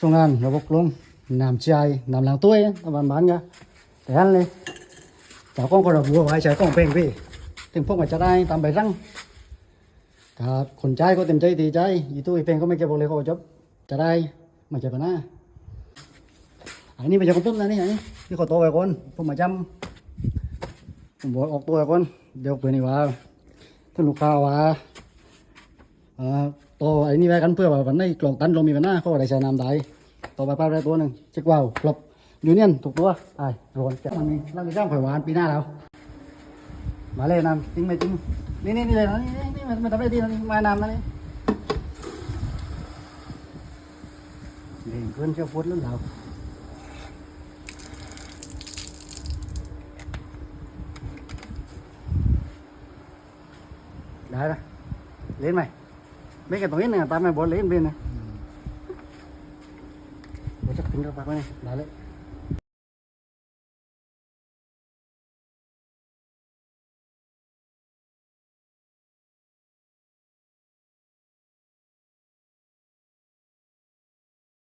sông an nó bốc luôn làm chai làm làng tôi á tao bán bán nha để ăn lên cháu con có được mua vài trái con bèn về ถึงพวกมันจะได้ตามใบรังถ้าคนใจก็เต็มใจดีใจอีตู้อีเพลงก็ไม่เก็บบอกเลยเขาจบจะได้มันจะปะหน้าอันนี้เป็นจากของผมนะนี่อันนี้พี่ขอตัวไปก่อนผมมาจำผมบอกออกตัวไปก่อนเดี๋ยวเพื่อนนี่ว่าถ้าลูกค้าว่า ตัวไอ้นี่ไว้กันเพื่อว่าวันนี้กล่องตันลงมีปัญหาเขาได้ใช้น้ำได้ต่อไปป้าได้ตัวหนึ่งเช็คว่าวครบยูเนียนถูกตัวไอ้โรนจะมันมีร่างกายจ้างข่อยหวานปีหน้าแล้วมาเลยน้ำจริงไหมจริงนี่นี่นี่เลยนะนี่นี่นี่มันมันทำได้ดีนะมาน้ำนะนี่นี่เพื่อนเชื่อฟุตแล้วเราได้ละเล่นไหม ไม่กันตรงนี้เนี่ยตามไปบอลเล่นเป็นนะบอลจะถึงกับปากไหมได้เลย